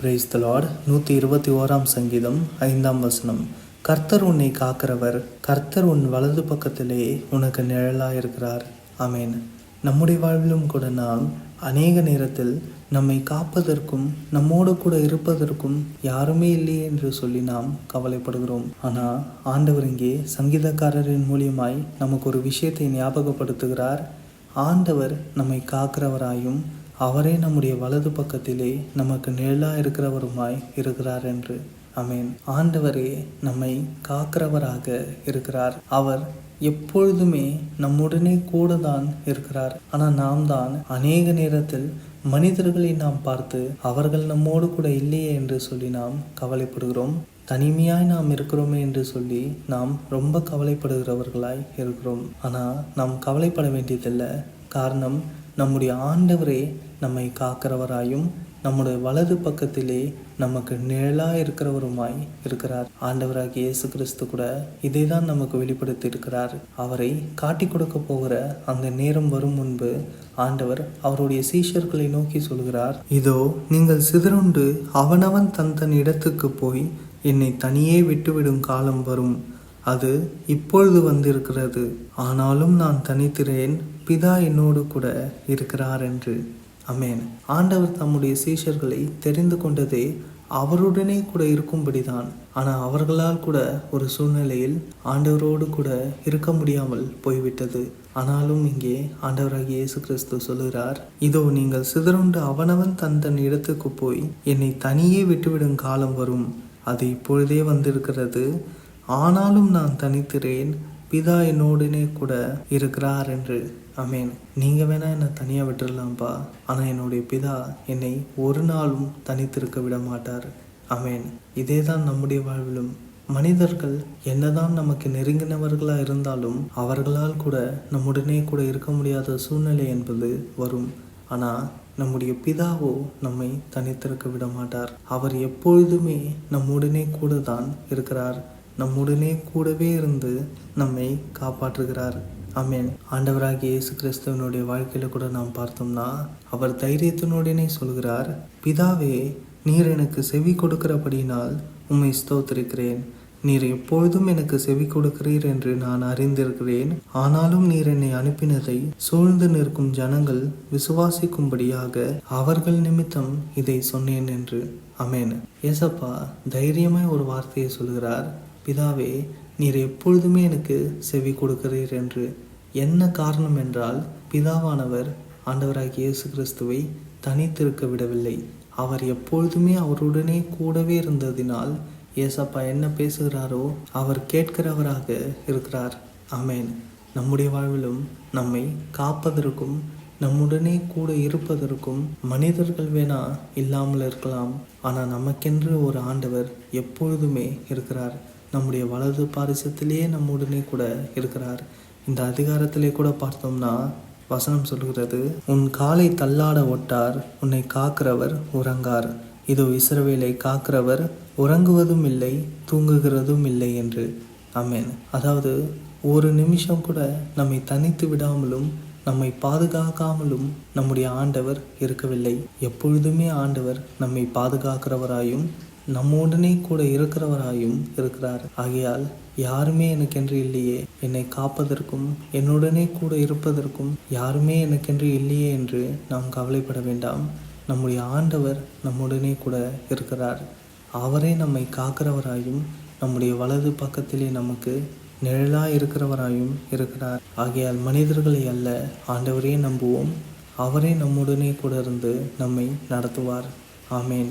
Praise the Lord நூற்றி இருபத்தி ஓராம் சங்கீதம் ஐந்தாம் வசனம். கர்த்தர் உன்னை காக்கிறவர் கர்த்தர் உன் வலது பக்கத்திலே உனக்கு நிழலாக இருக்கிறார் நம்முடைய வாழ்விலும் கூட நாம் அநேக நேரத்தில் நம்மை காப்பதற்கும் நம்மோடு கூட இருப்பதற்கும் யாருமே இல்லையே என்று சொல்லி நாம் கவலைப்படுகிறோம். ஆனால் ஆண்டவர் இங்கே சங்கீதக்காரரின் மூலியமாய் நமக்கு ஒரு விஷயத்தை ஞாபகப்படுத்துகிறார். ஆண்டவர் நம்மை காக்கிறவராயும் அவரே நம்முடைய வலது பக்கத்திலே நமக்கு நிழலாக இருக்கிறவருமாய் இருக்கிறார் என்று அமேன் ஆண்டவரே நம்மை காக்கிறவராக இருக்கிறார். அவர் எப்பொழுதுமே நம்முடனே கூட தான் இருக்கிறார். ஆனால் நாம் தான் அநேக நேரத்தில் மனிதர்களை நாம் பார்த்து அவர்கள் நம்மோடு கூட இல்லையே என்று சொல்லி நாம் கவலைப்படுகிறோம். தனிமையாய் நாம் இருக்கிறோமே என்று சொல்லி நாம் ரொம்ப கவலைப்படுகிறவர்களாய் இருக்கிறோம். ஆனால் நாம் கவலைப்பட வேண்டியதில்லை. காரணம் நம்முடைய ஆண்டவரே நம்மை காக்கிறவராயும் நம்முடைய வலது பக்கத்திலே நமக்கு நிழலா இருக்கிறவருமாய் இருக்கிறார். ஆண்டவராக இயேசு கிறிஸ்து கூட இதை தான் நமக்கு வெளிப்படுத்தி இருக்கிறார் அவரை காட்டி கொடுக்க போகிற அந்த நேரம் வரும் முன்பு ஆண்டவர் அவருடைய சீஷர்களை நோக்கி சொல்கிறார் இதோ நீங்கள் சிதறுண்டு அவனவன் தன் தன் இடத்துக்கு போய் என்னை தனியே விட்டுவிடும் காலம் வரும். அது இப்பொழுது வந்திருக்கிறது. ஆனாலும் நான் தனித்திரேன் பிதா என்னோடு கூட இருக்கிறார் என்று. அமேன் ஆண்டவர் தம்முடைய சீஷர்களை தெரிந்து கொண்டதே அவருடனே கூட இருக்கும்படிதான். ஆனால் அவர்களால் கூட ஒரு சூழ்நிலையில் ஆண்டவரோடு கூட இருக்க முடியாமல் போய்விட்டது. ஆனாலும் இங்கே ஆண்டவராகிய இயேசு கிறிஸ்து சொல்லுகிறார் இதோ நீங்கள் சிதறுண்டு அவனவன் தன் தன் இடத்துக்கு போய் என்னை தனியே விட்டுவிடும் காலம் வரும். அது இப்பொழுதே வந்திருக்கிறது. ஆனாலும் நான் தனித்திறேன். பிதா என்னோடனே கூட இருக்கிறார் என்று. அமேன் நீங்கள் வேணால் என்னை தனியாக விட்டுடலாம்ப்பா ஆனால் என்னுடைய பிதா என்னை ஒரு நாளும் தனித்திருக்க விட மாட்டார் அமேன் இதே தான் நம்முடைய வாழ்விலும். மனிதர்கள் என்னதான் நமக்கு நெருங்கினவர்களாக இருந்தாலும் அவர்களால் கூட நம்முடனே கூட இருக்க முடியாத சூழ்நிலை என்பது வரும். ஆனால் நம்முடைய பிதாவோ நம்மை தனித்திருக்க விட மாட்டார் அவர் எப்பொழுதுமே நம்முடனே கூட தான் இருக்கிறார். நம்முடனே கூடவே இருந்து நம்மை காப்பாற்றுகிறார். ஆமேன். ஆண்டவராகிய இயேசு கிறிஸ்துவனுடைய வாழ்க்கையில் கூட நாம் பார்த்தோம்னா அவர் தைரியத்தினுடனே சொல்கிறார் பிதாவே நீர் எனக்கு செவி கொடுக்கிறபடியினால் உம்மை ஸ்தோத்திருக்கிறேன். நீர் எப்பொழுதும் எனக்கு செவி கொடுக்கிறீர் என்று நான் அறிந்திருக்கிறேன். ஆனாலும் நீர் என்னை அனுப்பினதை சூழ்ந்து நிற்கும் ஜனங்கள் விசுவாசிக்கும்படியாக அவர்கள் நிமித்தம் இதை சொன்னேன் என்று. அமேன் ஏசப்பா தைரியமாய் ஒரு வார்த்தையை சொல்கிறார் பிதாவே நீர் எப்பொழுதுமே எனக்கு செவி கொடுக்கிறீர் என்று. என்ன காரணம் என்றால் பிதாவானவர் ஆண்டவராகிய இயேசு கிறிஸ்துவை தனித்திருக்க விடவில்லை. அவர் எப்பொழுதுமே அவருடனே கூடவே இருந்ததினால் ஏசப்பா என்ன பேசுகிறாரோ அவர் கேட்கிறவராக இருக்கிறார். அமேன் நம்முடைய வாழ்விலும் நம்மை காப்பதற்கும் நம்முடனே கூட இருப்பதற்கும் மனிதர்கள் வேணா இல்லாமல் இருக்கலாம். ஆனால் நமக்கென்று ஒரு ஆண்டவர் எப்பொழுதுமே இருக்கிறார். நம்முடைய வலது பாரிசத்திலேயே நம்முடனே கூட இருக்கிறார். இந்த அதிகாரத்திலே கூட பார்த்தோம்னா வசனம் சொல்கிறது உன் காலை தள்ளாட ஒட்டார் உன்னை காக்கிறவர் உறங்கார். இதோ இஸ்ரவேலை காக்கிறவர் உறங்குவதும் இல்லை தூங்குகிறதும் இல்லை என்று. அமேன் அதாவது ஒரு நிமிஷம் கூட நம்மை தனித்து விடாமலும் நம்மை பாதுகாக்காமலும் நம்முடைய ஆண்டவர் இருக்கவில்லை. எப்பொழுதுமே ஆண்டவர் நம்மை பாதுகாக்கிறவராயும் நம்முடனே கூட இருக்கிறவராயும் இருக்கிறார். ஆகையால் யாருமே எனக்கென்று இல்லையே என்னை காப்பதற்கும் என்னுடனே கூட இருப்பதற்கும் யாருமே எனக்கென்று இல்லையே என்று நாம் கவலைப்பட வேண்டாம். நம்முடைய ஆண்டவர் நம்முடனே கூட இருக்கிறார். அவரே நம்மை காக்கிறவராயும் நம்முடைய வலது பக்கத்திலே நமக்கு நிழலாக இருக்கிறவராயும் இருக்கிறார். ஆகையால் மனிதர்களை அல்ல ஆண்டவரே நம்புவோம். அவரே நம்முடனே கூட இருந்து நம்மை நடத்துவார். ஆமேன்.